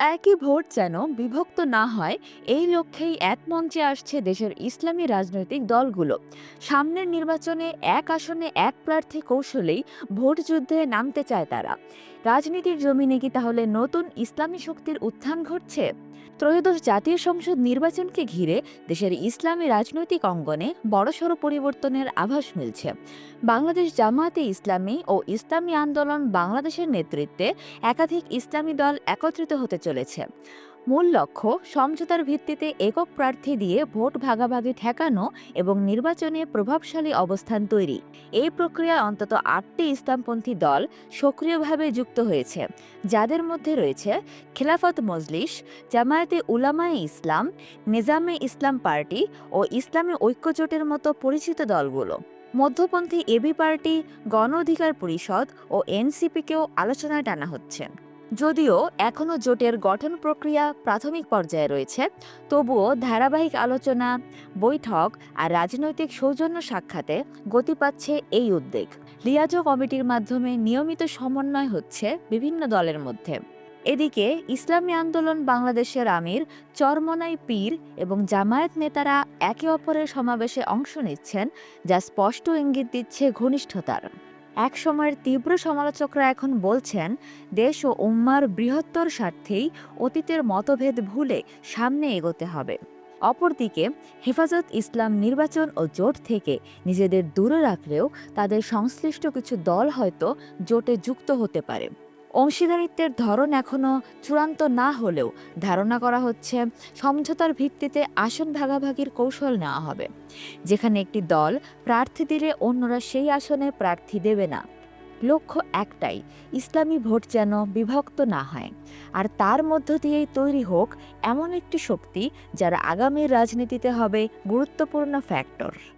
একই ভোট যেন বিভক্ত না হয়, এই লক্ষ্যেই এক মঞ্চে আসছে দেশের ইসলামী রাজনৈতিক দলগুলো। সামনের নির্বাচনে এক আসনে এক প্রার্থী কৌশলেই ভোট যুদ্ধে নামতে চায় তারা। রাজনীতির জমিনে কি তাহলে নতুন ইসলামী শক্তির উত্থান ঘটছে? ত্রয়োদশ জাতীয় সংসদ নির্বাচনকে ঘিরে দেশের ইসলামী রাজনৈতিক অঙ্গনে বড়সড় পরিবর্তনের আভাস মিলছে। বাংলাদেশ জামায়াতে ইসলামী ও ইসলামী আন্দোলন বাংলাদেশের নেতৃত্বে একাধিক ইসলামী দল একত্রিত হতে চলেছে। মূল লক্ষ্য, সমঝোতার ভিত্তিতে একক প্রার্থী দিয়ে ভোট ভাগাভাগি ঠেকানো এবং নির্বাচনে প্রভাবশালী অবস্থান তৈরি। এই প্রক্রিয়ায় অন্তত আটটি ইসলামপন্থী দল সক্রিয়ভাবে যুক্ত হয়েছে, যাদের মধ্যে রয়েছে খেলাফত মজলিস, জামায়াতে উলামায়ে ইসলাম, নিজামে ইসলাম পার্টি ও ইসলামী ঐক্যজোটের মতো পরিচিত দলগুলো। মধ্যপন্থী এবি পার্টি, গণ অধিকার পরিষদ ও এনসিপিকেও আলোচনায় টানা হচ্ছে। যদিও এখনও জোটের গঠন প্রক্রিয়া প্রাথমিক পর্যায়ে রয়েছে, তবুও ধারাবাহিক আলোচনা, বৈঠক আর রাজনৈতিক সৌজন্য সাক্ষাতে গতি পাচ্ছে এই উদ্বেগ। লিয়াজো কমিটির মাধ্যমে নিয়মিত সমন্বয় হচ্ছে বিভিন্ন দলের মধ্যে। এদিকে ইসলামী আন্দোলন বাংলাদেশের আমির, চরমনাই পীর এবং জামায়াত নেতারা একে অপরের সমাবেশে অংশ নিচ্ছেন, যা স্পষ্ট ইঙ্গিত দিচ্ছে ঘনিষ্ঠতার। এক সময়ের তীব্র সমালোচকরা এখন বলছেন, দেশ ও উম্মার বৃহত্তর স্বার্থেই অতীতের মতভেদ ভুলে সামনে এগোতে হবে। অপরদিকে, হেফাজত ইসলাম নির্বাচন ও জোট থেকে নিজেদের দূরে রাখলেও তাদের সংশ্লিষ্ট কিছু দল হয়তো জোটে যুক্ত হতে পারে। অংশীদারিত্বের ধরন এখনও চূড়ান্ত না হলেও ধারণা করা হচ্ছে সমঝোতার ভিত্তিতে আসন ভাগাভাগির কৌশল নেওয়া হবে। যেখানে একটি দল প্রার্থী দিলে অন্যরা সেই আসনে প্রার্থী দেবে না। লক্ষ্য একটাই, ইসলামী ভোট যেন বিভক্ত না হয়। আর তার মধ্য দিয়েই তৈরি হোক এমন একটি শক্তি যারা আগামীর রাজনীতিতে হবে গুরুত্বপূর্ণ ফ্যাক্টর